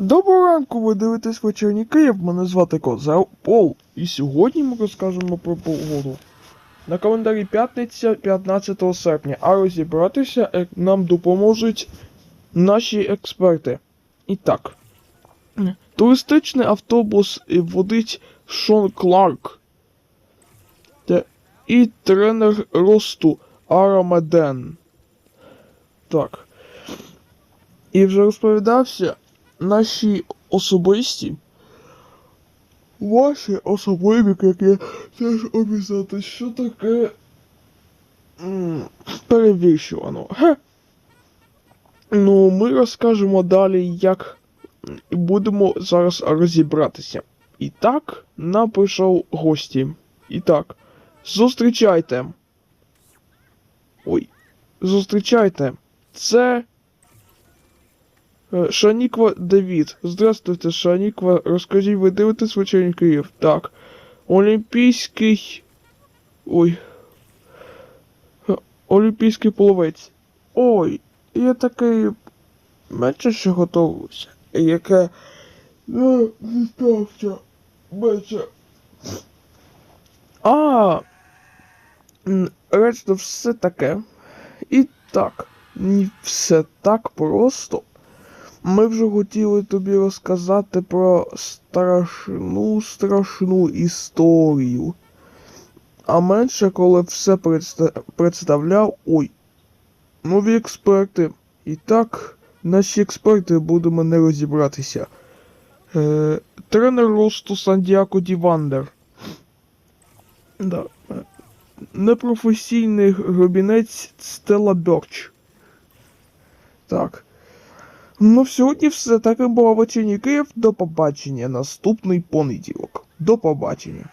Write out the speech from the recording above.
Доброго ранку, ви дивитесь вечірній Київ. Мене звати Козел Пол. І сьогодні ми розкажемо про погоду. На календарі п'ятниця 15 серпня, а розібратися е, нам допоможуть наші експерти. І так. Туристичний автобус водить Шон Кларк. І тренер росту Арамаден. Так. І вже розповідався наші особисті. Ваші особливі, як я теж обіцяти, що таке. м, Перевіршувано. Ге. Ну, ми розкажемо далі, як будемо зараз розібратися. І так, нам гості. І так, зустрічайте. Ой, зустрічайте. Це Шаніква Давід. Здравствуйте, Шаніква. Розкажіть, ви дивитесь вечірній Київ? Так. Олімпійський. Ой. Е, Олімпійський половець. Ой, я такий менше що готовився. Яке. Не зістався. Менше. А. Речно все таке. І так. Не все так просто. Ми вже хотіли тобі розказати про страшну страшну історію. А менше, коли все представ... представляв. Ой. Нові експерти. І так, наші експерти будемо не розібратися. Е, тренер росту Сандіако Дівандер. Да. е, Непрофесійний гробінець Стелла Бьорч. Так. Ну, сьогодні все таки було вечірній Київ. До побачення. Наступний понеділок. До побачення.